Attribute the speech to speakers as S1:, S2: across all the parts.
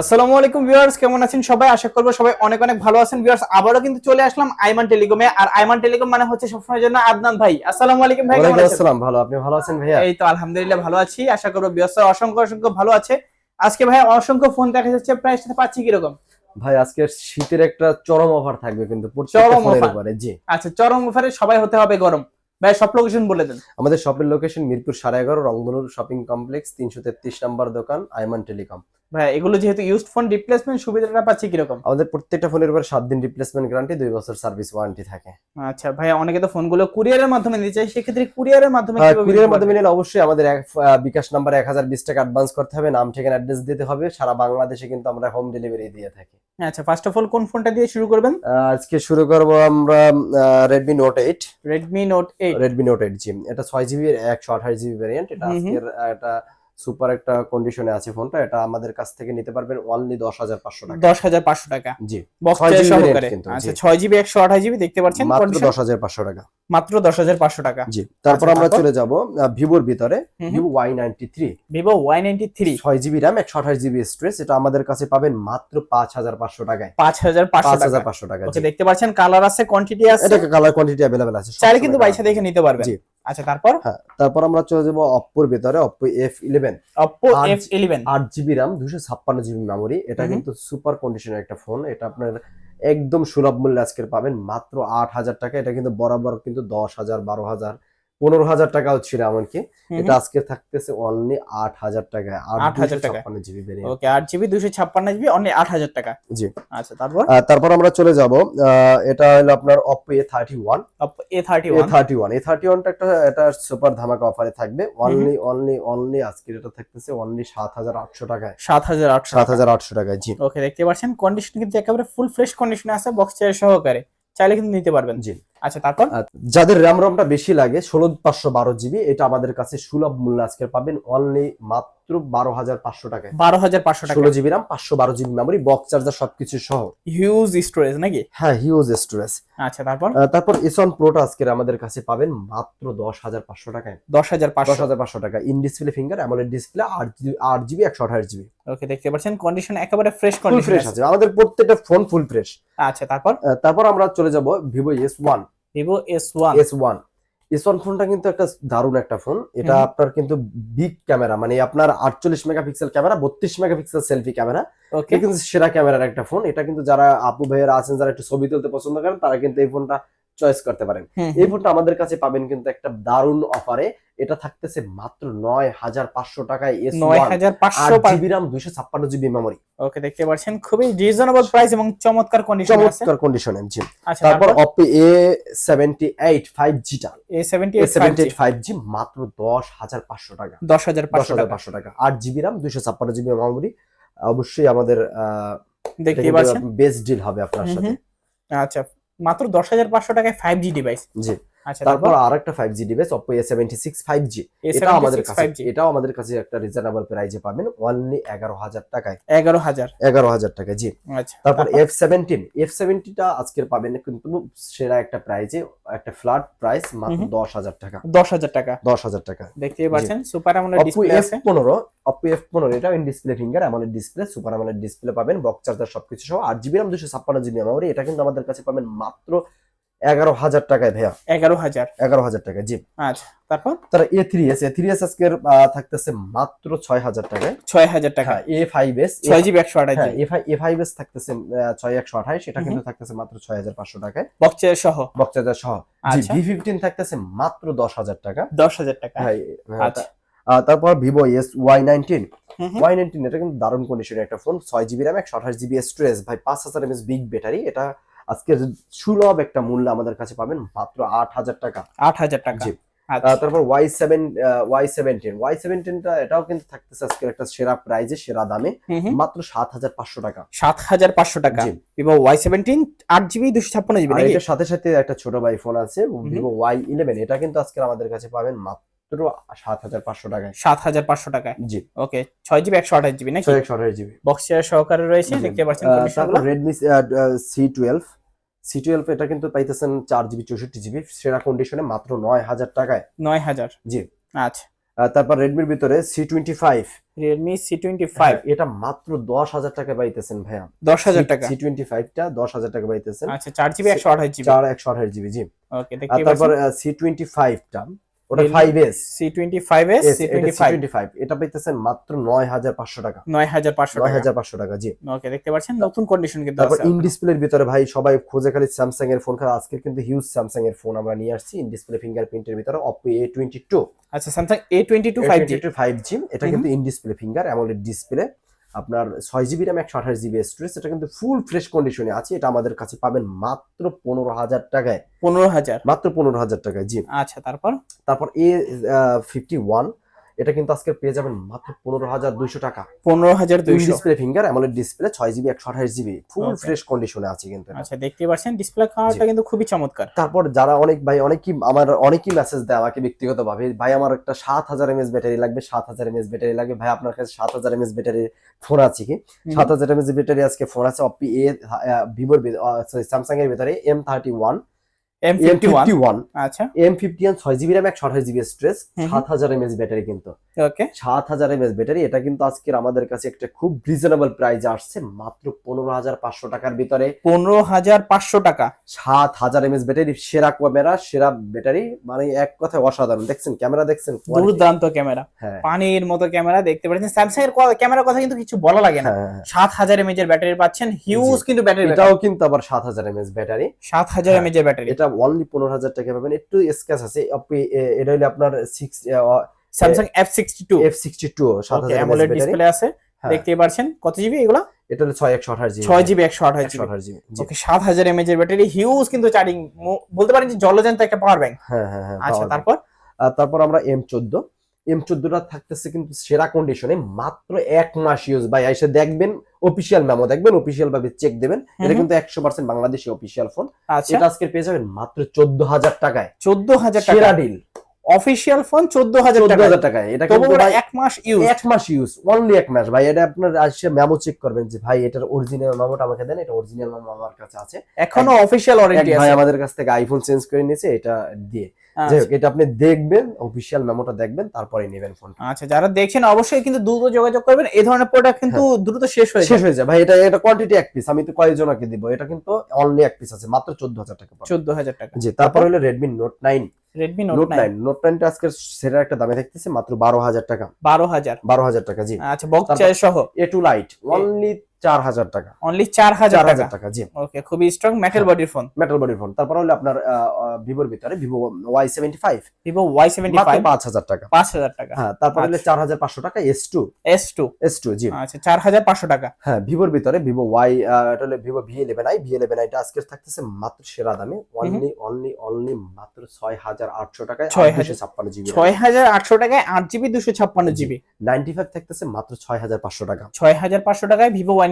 S1: আসসালামু আলাইকুম ভিউয়ার্স কেমন আছেন সবাই? আশা করব সবাই অনেক অনেক ভালো আছেন। ভিউয়ার্স আবারও কিন্তু চলে আসলাম আইমান টেলিকমে। আর আইমান টেলিকম মানে হচ্ছে সবসময়ের জন্য আদনান ভাই। আসসালামু আলাইকুম ভাই কেমন আছেন?
S2: আসসালাম ভালো। আপনি ভালো আছেন ভাইয়া?
S1: এই তো আলহামদুলিল্লাহ ভালো আছি। আশা করব ভিউয়ার্স অসংখ্য অসংখ্য ভালো আছে। আজকে ভাই অসংখ্য ফোন দেখা যাচ্ছে প্রাইস সাথে পাচ্ছি কীরকম?
S2: ভাই আজকে শীতের একটা চরম অফার থাকবে কিন্তু
S1: চরম
S2: চরম অফার জি।
S1: আচ্ছা চরম অফারে সবাই হতে হবে গরম। ভাই সব লোকেশন বলে দেন।
S2: আমাদের শপের লোকেশন মিরপুর সাড়ে এগারো রংধনুর শপিং কমপ্লেক্স তিনশো তেত্রিশ নাম্বার দোকান আইমান টেলিকম।
S1: ভাই এগুলো যেহেতু ইউজড ফোন রিপ্লেসমেন্ট সুবিধাটা পাচ্ছি কীরকম?
S2: আমাদের প্রত্যেকটা ফোনের উপর সাত দিন রিপ্লেসমেন্ট গ্যারান্টি দুই বছর সার্ভিস ওয়ারেন্টি থাকে।
S1: আচ্ছা ভাই অনেকে তো ফোনগুলো কুরিয়ারের মাধ্যমে নিতে চাই সেক্ষেত্রে কুরিয়ারের মাধ্যমে কীভাবে
S2: কুরিয়ার মাধ্যমে নিলে অবশ্যই আমাদের বিকাশ নাম্বার এক হাজার বিশ টাকা অ্যাডভান্স করতে হবে নাম ঠিকানা অ্যাড্রেস দিতে হবে সারা বাংলাদেশে কিন্তু আমরা হোম ডেলিভারি দিয়ে থাকি।
S1: আচ্ছা ফার্স্ট অফ অল কোন ফোনটা দিয়ে শুরু করবেন?
S2: আজকে শুরু করব আমরা Redmi note eight
S1: Redmi note eight
S2: Redmi note eight জি। এটা ছয় জিবি একশো আঠাশ জিবি ভ্যারিয়েন্ট এটা। আজকের একটা সুপার একটা কন্ডিশনে আছে ফোনটা এটা আমাদের কাছ থেকে নিতে পারবেন অনলি দশ হাজার পাঁচশো টাকা।
S1: দশ হাজার পাঁচশো টাকা।
S2: জি।
S1: বক্স
S2: 6 GB
S1: সহকারে।
S2: variant কিন্তু,
S1: আচ্ছা ছয় জিবি একশো আঠাশ জিবি দেখতে পাচ্ছেন
S2: মাত্র দশ হাজার পাঁচশো টাকা।
S1: মাত্র দশ হাজার পাঁচশো টাকা।
S2: জি তারপর
S1: আচ্ছা,
S2: আমরা চলে যাব ভিভোর ভিতরে। Vivo Y ninety three
S1: Vivo Y ninety three
S2: ছয় জিবি র্যাম একশো আঠাশ জিবি স্ট্রেস এটা আমাদের কাছে পাবেন মাত্র পাঁচ হাজার পাঁচশো টাকায়।
S1: পাঁচ হাজার
S2: পাঁচ হাজার পাঁচশো টাকা
S1: দেখতে পাচ্ছেন কালার আছে কোয়ান্টিটি আছে।
S2: এটা কালার কোয়ান্টিটি অ্যাভেলেবেল আছে
S1: চাইলে কিন্তু বাইসা দেখে নিতে পারবেন।
S2: জি।
S1: আচ্ছা তারপর?
S2: হ্যাঁ তারপর আমরা চলে যাব অপ্পোর ভেতরে Oppo F eleven Oppo
S1: F eleven
S2: আট জিবি রাম দুশো ছাপ্পান্ন জিবি মেমোরি এটা কিন্তু সুপার কন্ডিশনের একটা ফোন এটা আপনার একদম সুলভ মূল্যে আজকের পাবেন মাত্র আট হাজার টাকা। এটা কিন্তু বরাবর কিন্তু দশ হাজার বারো হাজার। পনেরো হাজার টাকাও ছিল এমনকি। এটা আজকে থাকতেছে অনলি আট হাজার টাকায় আট হাজার। ছাপ্পান্ন জিবি
S1: ওকে আট জিবি দুশো ছাপ্পান্ন জিবি অনলি আট হাজার টাকা।
S2: জি।
S1: আচ্ছা তারপর?
S2: তারপর আমরা চলে যাব এটা হলো আপনার Oppo A thirty one
S1: A thirty one
S2: thirty one A thirty ওয়ানটা একটা এটা সুপার ধামাকা অফারে থাকবে। অনলি অনলি অনলি আজকের এটা থাকতেছে অনলি সাত হাজার আটশো টাকায়।
S1: সাত হাজার আটশো
S2: সাত হাজার আটশো টাকায় জি।
S1: ওকে দেখতে পাচ্ছেন কন্ডিশন কিন্তু একেবারে ফুল ফ্রেশ কন্ডিশনে আছে বক্স চেয়ার সহকারে। চাইলে কিন্তু নিতে পারবেন।
S2: জি।
S1: আচ্ছা তারপর?
S2: যাদের র্যাম রমটা বেশি লাগে, ষোলো পাঁচশো বারো জিবি এটা আমাদের কাছে সুলভ মূল্য আজকে পাবেন। অনলি মাত্র বারো হাজার পাঁচশো টাকায়।
S1: বারো হাজার পাঁচশো টাকা।
S2: ষোলো জিবি র্যাম পাঁচশো বারো জিবি মেমোরি বক্স চার্জার সবকিছু সহ।
S1: হিউজ স্টোরেজ নাকি?
S2: হ্যাঁ হিউজ স্টোরেজ
S1: আচ্ছা তারপর?
S2: তারপর এসন প্রোটা আজকের আমাদের কাছে পাবেন মাত্র দশ হাজার পাঁচশো টাকায়।
S1: দশ হাজার
S2: দশ হাজার পাঁচশো টাকা। In display finger AMOLED display আট জিবি আট জিবি একশো আঠাশ জিবি।
S1: ওকে দেখতে পাচ্ছেন কন্ডিশন একেবারে ফ্রেশ কন্ডিশন
S2: আছে। আমাদের প্রত্যেকটা ফোন ফুল ফ্রেশ
S1: আচ্ছা তারপর?
S2: তারপর আমরা চলে যাব Vivo S one
S1: Vivo S one
S2: S one S one ফোনটা কিন্তু একটা দারুণ একটা ফোন। এটা আপনার কিন্তু বিগ ক্যামেরা মানে আপনার আটচল্লিশ মেগাপিক্সেল ক্যামেরা বত্রিশ মেগাপিক্সেল সেলফি ক্যামেরা এটা কিন্তু সেরা ক্যামেরার একটা ফোন। এটা কিন্তু যারা আপু ভাইয়েরা আছেন যারা একটু ছবি তুলতে পছন্দ করেন তারা কিন্তু এই ফোনটা চয়েস করতে পারেন। এই ফোনটা আমাদের কাছে পাবেন কিন্তু একটা দারুণ অফারে। এটা থাকতেছে মাত্র নয় হাজার পাঁচশো টাকায় এস
S1: নয় হাজার পাঁচশো
S2: জিবি রাম দুইশো ছাপ্পান্ন জিবি মেমোরি
S1: ওকে দেখতে পাচ্ছেন খুবই রিজনেবল প্রাইস এবং চমৎকার কন্ডিশন
S2: চমৎকার কন্ডিশনে জি
S1: আচ্ছা
S2: তারপর
S1: তারপর?
S2: Oppo A seventy eight five জিটা
S1: A seventy
S2: A seventy eight five G মাত্র দশ হাজার পাঁচশো টাকা।
S1: দশ হাজার পাঁচশো
S2: পাঁচশো টাকা। আট জিবি রাম দুইশো ছাপ্পান্ন জিবি মেমোরি অবশ্যই আমাদের
S1: দেখতে পাচ্ছেন।
S2: বেস্ট ডিল হবে আপনার সাথে।
S1: আচ্ছা মাত্র দশ হাজার পাঁচশো টাকায় ফাইভ জি। ডিভাইস
S2: তারপর?
S1: তারপর
S2: আর একটা five G device Oppo A seventy six five G এটাও আমাদের কাছে এটাও আমাদের কাছে একটা রিজনেবল প্রাইজে পাবেন অনলি এগারো হাজার টাকায়।
S1: এগারো হাজার।
S2: এগারো হাজার টাকা জি।
S1: আচ্ছা।
S2: তারপর এফ সেভেন্টিন এফ সেভেন্টিটা আজকের পাবেন কিন্তু সেরা একটা প্রাইজে একটা ফ্ল্যাট প্রাইস মাত্র। দশ হাজার টাকা।
S1: দশ হাজার টাকা।
S2: দশ হাজার টাকা।
S1: দেখতে পাচ্ছেন সুপার আমলের ডিসপ্লে আছে।
S2: পনেরো অপো এফ পনেরো এটা ইন ডিসপ্লে ফিঙ্গার আমলের ডিসপ্লে সুপার আমলের ডিসপ্লে পাবেন বক্স চার্জার সবকিছু সহ আট জিবি রাম দুশো ছাপ্পান্ন জিবি মেমোরি এটা কিন্তু আমাদের কাছে পাবেন মাত্র এগারো হাজার টাকায় ভাইয়া।
S1: এগারো হাজার?
S2: এগারো হাজার টাকা জি।
S1: আচ্ছা তারপর?
S2: তারা A three S A three S আজকের থাকতেছে মাত্র ছয় হাজার টাকায়।
S1: ছয় হাজার টাকা।
S2: হ্যাঁ এ ফাইভ এস
S1: ছয় জিবি একশো আঠাশ
S2: হ্যাঁ এ ফাইভ এস থাকতেছে ছয় একশো আঠাইশ এটা কিন্তু থাকতেছে মাত্র ছয় হাজার পাঁচশো টাকায়।
S1: বক্সের সহ?
S2: বক্স সহ। জি
S1: আচ্ছা।
S2: ভি ফিফটিন থাকতেছে মাত্র দশ হাজার টাকা।
S1: দশ হাজার টাকা।
S2: হ্যাঁ হ্যাঁ,
S1: আচ্ছা।
S2: তারপর Vivo S Y nineteen. Y nineteen এটা কিন্তু দারুণ কন্ডিশনের একটা ফোন ছয় জিবি র্যাম একশো আঠাশ জিবি স্টোরেজ ভাই পাঁচ হাজার এমএস বিগ ব্যাটারি এটা আজকে সুলভ একটা মূল্য আমাদের কাছে পাবেন মাত্র আট হাজার টাকা।
S1: আট হাজার টাকা।
S2: জি।
S1: আচ্ছা।
S2: তারপর Y seven Y seventeen Y সেভেন্টিনটা এটাও কিন্তু থাকতেছে আজকের একটা সেরা প্রাইজে সেরা দামে। মাত্র সাত হাজার পাঁচশো টাকা।
S1: সাত হাজার পাঁচশো টাকা। ভিভো ওয়াই সেভেন্টিন আট জিবি দুশো ছাপ্পান্ন জিবি
S2: এটার সাথে সাথে একটা ছোট ভাই ফোন আছে ভিভো ওয়াই ইলেভেন এটা কিন্তু আজকে আমাদের কাছে পাবেন মাত্র সাত হাজার পাঁচশো টাকায়।
S1: সাত হাজার পাঁচশো টাকায়?
S2: জি।
S1: ওকে ছয় জিবি একশো আঠাশ জিবি নাকি?
S2: ছয় একশো আঠাশ জিবি
S1: বক্সের সহকারে রয়েছে দেখতে পাচ্ছেন
S2: তারপর Redmi C twelve C twelve এটা কিন্তু পাইতেছেন চার জিবি চৌষট্টি জিবি সেরা কন্ডিশনে মাত্র নয় হাজার টাকায়।
S1: নয় হাজার?
S2: জি।
S1: আচ্ছা।
S2: তারপর রেডমির ভিতরে C twenty five
S1: Redmi C twenty five
S2: এটা মাত্র দশ হাজার টাকা পাইতেছেন ভাইয়া।
S1: দশ হাজার টাকা?
S2: সি টোয়েন্টি ফাইভটা দশ হাজার টাকা পাইতেছেন।
S1: আচ্ছা চার জিবি একশো আঠাশ জিবি
S2: চার একশো আঠাশ জিবি জি।
S1: ওকে
S2: তারপর সি টোয়েন্টি ফাইভটা ওটা এটা মাত্র টাকা।
S1: টাকা।
S2: জি।
S1: ওকে দেখতে পাচ্ছেন? নতুন কন্ডিশন কিন্তু আছে
S2: ইন ডিসপ্লের ভিতরে ভাই সবাই খোঁজে খালি স্যামসাং এর ফোন আজকে কিন্তু হিউজ স্যামসাং এর ফোন আমরা নিয়ে আসছি ইন ডিসপ্লে ফিঙ্গারপ্রিন্টের ভিতরে
S1: আচ্ছা স্যামসাং
S2: এটা কিন্তু in display finger AMOLED display আপনার ছয় জিবি র্যাম একশো আঠাশ জিবি স্টোরেজ এটা কিন্তু ফুল ফ্রেশ কন্ডিশনে আছে। এটা আমাদের কাছে পাবেন মাত্র পনেরো হাজার টাকায়।
S1: পনেরো হাজার?
S2: মাত্র পনেরো হাজার টাকায় জি।
S1: আচ্ছা তারপর?
S2: তারপর এ ফিফটি ওয়ান এটা কিন্তু আজকে পেয়ে যাবেন মাত্র পনেরো হাজার দুইশো টাকা।
S1: পনেরো হাজার দুইশো।
S2: ডিসপ্লে ফিঙ্গার অ্যামোলেড ডিসপ্লে ছয় জিবি একশো আঠাশ জিবি ফুল ফ্রেশ কন্ডিশনে আছে কিন্তু
S1: আচ্ছা দেখতে পাচ্ছেন ডিসপ্লে কালারটা কিন্তু খুবই চমৎকার।
S2: তারপর যারা অনেক ভাই অনেকই আমার অনেকই মেসেজ দেয় আমাকে ব্যক্তিগত ভাবে ভাই আমার একটা সাত হাজার এমএস ব্যাটারি লাগবে সাত হাজার এমএস ব্যাটারি লাগবে। ভাই আপনার কাছে সাত হাজার এমএস ব্যাটারি ফোন আছে কি? সাত হাজার এমএস ব্যাটারি আজকে ফোন আছে অপি এ ভিভোর সরি স্যামসাং এর ভিতরে এম থার্টি ওয়ান
S1: আচ্ছা।
S2: জিবি জিবি এমএস ব্যাটারি কিন্তু।
S1: ওকে
S2: এমএস ব্যাটারি এটা কিন্তু আজকের আমাদের কাছে একটা খুব রিজনেবল প্রাইস আসছে মাত্র টাকার ভিতরে।
S1: টাকা।
S2: এমএস ব্যাটারি সেরা ক্যামেরা সেরা ব্যাটারি মানে এক কথায় অসাধারণ। দেখছেন ক্যামেরা দেখছেন?
S1: দুর্দান্ত ক্যামেরা পানির মতো ক্যামেরা দেখতে পাচ্ছেন। স্যামসাং এর ক্যামেরার কথা কিন্তু কিছু বলা লাগে না।
S2: হ্যাঁ, হ্যাঁ।
S1: সাত হাজার এমএজ এর ব্যাটারি পাচ্ছেন হিউজ কিন্তু ব্যাটারি
S2: এটাও কিন্তু আবার সাত হাজার এমএস ব্যাটারি
S1: সাত হাজার এমএজ এর ব্যাটারি
S2: এটা অনলি পনেরো হাজার টাকা পাবেন। একটু স্ক্যাচ আছে। এটা হলে আপনার six
S1: Samsung F sixty two
S2: F sixty two সাত হাজার
S1: ডিসপ্লে আছে।
S2: হ্যাঁ।
S1: দেখতে পাচ্ছেন কত জিবি এগুলো?
S2: এটা হলো ছয় একশো আঠাশ জিবি
S1: ছয় জিবি একশো আঠাশ জিবি
S2: আঠাশ জিবি
S1: ওকে সাত হাজার এমএজ এর ব্যাটারি হিউজ কিন্তু চার্জিং বলতে পারেন যে জলজান্ত একটা পাওয়ার ব্যাংক
S2: হ্যাঁ হ্যাঁ হ্যাঁ
S1: আচ্ছা তারপর?
S2: তারপর আমরা এম চোদ্দ। এম চোদ্দটা থাকতেছে কিন্তু সেরা কন্ডিশনে মাত্র এক মাস ইউজ ভাই এসে দেখবেন অফিসিয়াল মেমো দেখবেন অফিসিয়াল ভাবে চেক দেবেন। এটা কিন্তু একশো পার্সেন্ট বাংলাদেশি অফিসিয়াল ফোন
S1: সেটা
S2: এটা আজকে পেয়ে যাবেন মাত্র চোদ্দ হাজার টাকায়।
S1: চোদ্দ হাজার টাকা।
S2: ডিল
S1: অফিসিয়াল ফোন চোদ্দ হাজার
S2: হাজার টাকায়। এটা
S1: এক মাস ইউজ
S2: এক মাস ইউজ অনলি এক মাস। ভাই এটা আপনার আসে মেমো চেক করবেন যে ভাই এটার অরিজিনাল মেমোটা আমাকে দেন এটা অরিজিনাল মেমো আমার কাছে আছে।
S1: এখনও অফিসিয়াল ওয়ারেন্টি
S2: ভাই আমাদের কাছ থেকে আইফোন চেঞ্জ করে নিয়েছে এটা দিয়ে।
S1: আচ্ছা।
S2: যাই হোক এটা আপনি দেখবেন অফিসিয়াল মেমোটা দেখবেন তারপরে নেবেন ফোন
S1: আচ্ছা যারা দেখছেন অবশ্যই কিন্তু দ্রুত যোগাযোগ করবেন। এই ধরনের প্রোডাক্ট কিন্তু দ্রুত শেষ হয়ে
S2: হ্যাঁ। শেষ হয়ে যায়। ভাই এটা এটা কোয়ান্টিটি এক পিস আমি তো কয়েকজনকে দিব। এটা কিন্তু অনলি এক পিস আছে মাত্র চোদ্দ হাজার টাকা পাবেন।
S1: চোদ্দ হাজার টাকা।
S2: জি তারপর হলো Redmi note nine
S1: Redmi note
S2: note
S1: nine
S2: টা নোট নাইনটা আজকে সেটার একটা দামে দেখতেছে মাত্র বারো হাজার টাকা।
S1: বারো হাজার।
S2: বারো হাজার টাকা জি।
S1: আচ্ছা বক্স
S2: তারপর-
S1: সহ।
S2: এ টু লাইট অনলি চার হাজার টাকা।
S1: অনলি চার হাজার টাকা?
S2: হাজার জি।
S1: ওকে খুবই স্ট্রং মেটাল। বডির ফোন
S2: মেটাল বডির ফোন তারপর হলো আপনার ভিভোর ভিতরে Vivo Y seventy five
S1: Vivo Y seventy five
S2: পাঁচ হাজার টাকা।
S1: পাঁচ হাজার টাকা।
S2: হ্যাঁ তারপর হলো
S1: আচ্ছা।
S2: চার হাজার পাঁচশো টাকা S two
S1: S two
S2: S two জি।
S1: আচ্ছা চার হাজার পাঁচশো টাকা।
S2: হ্যাঁ ভিভোর ভিতরে ভিভো ওয়াই এটা হলো Vivo V eleven I V eleven আইটা আজকে থাকতেছে মাত্র সেরা দামে। অনলি অনলি অনলি মাত্র ছয় হাজার আটশো টাকায়
S1: ছয়
S2: দুশো ছাপ্পান্ন জিবি
S1: ছয় হাজার আটশো টাকায় আট জিবি দুশো ছাপ্পান্ন জিবি।
S2: নাইনটি ফাইভ থাকতেছে মাত্র ছয় হাজার পাঁচশো টাকা।
S1: ছয় হাজার পাঁচশো টাকায় ভিভো ওয়াই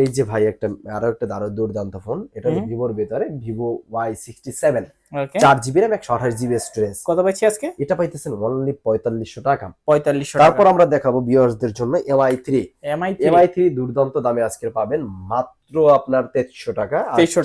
S2: এই যে ভাই একটা আরও একটা দারুণ দুর্দান্ত ফোন এটা ভিভোর ভিতরে Vivo Y sixty seven
S1: okay
S2: চার জিবি র্যাম একশো আঠাশ জিবি স্টোরেজ
S1: কত পাচ্ছি আজকে?
S2: এটা পাইতেছেন অনলি পঁয়তাল্লিশশো টাকা।
S1: পঁয়তাল্লিশশো
S2: তারপর আমরা দেখাবো বিয়ার্সদের জন্য এমআই থ্রি
S1: এমআই
S2: থ্রি দুর্দান্ত দামে আজকে পাবেন মাত্র আপনার তেইশশো টাকা।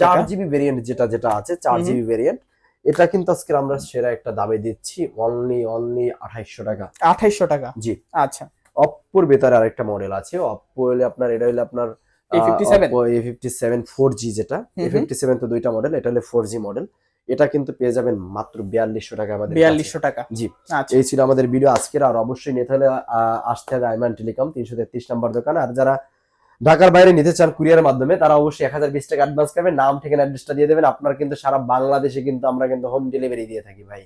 S2: চার জিবি ভেরিয়েন্ট যেটা যেটা আছে চার জিবি ভেরিয়েন্ট এটা কিন্তু আজকে আমরা সেরা একটা দামে দিচ্ছি অনলি অনলি আঠাইশশো টাকা।
S1: আঠাইশশো টাকা।
S2: জি।
S1: আচ্ছা।
S2: অপ্পোর ভেতরে আরেকটা মডেল আছে। অপ্পো হলে আপনার এটা হলে আপনার
S1: A57
S2: A fifty seven four G যেটা। এ ফিফটি সেভেন তো দুইটা মডেল এটা হলে ফোর জি মডেল এটা কিন্তু পেয়ে যাবেন মাত্র বিয়াল্লিশশো টাকা আমাদের
S1: বিয়াল্লিশশো টাকা।
S2: জি।
S1: আচ্ছা।
S2: এই ছিল আমাদের ভিডিও আজকের। আর অবশ্যই নিতে হলে আসতে হবে আইমান টেলিকম তিনশো তেত্রিশ নম্বর দোকান। আর যারা ঢাকার বাইরে নিতে চান কুরিয়ারের মাধ্যমে তারা অবশ্যই এক হাজার বিশ টাকা অ্যাডভান্স করবেন নাম ঠিকানা অ্যাড্রেসটা দিয়ে দেবেন। আপনার কিন্তু সারা বাংলাদেশে কিন্তু আমরা কিন্তু হোম ডেলিভারি দিয়ে থাকি ভাই।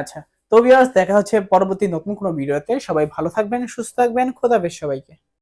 S1: আচ্ছা। তো ভিউয়ার্স দেখা হচ্ছে পরবর্তী নতুন কোনো ভিডিওতে সবাই ভালো থাকবেন, সুস্থ থাকবেন। খোদাবেশ সবাইকে।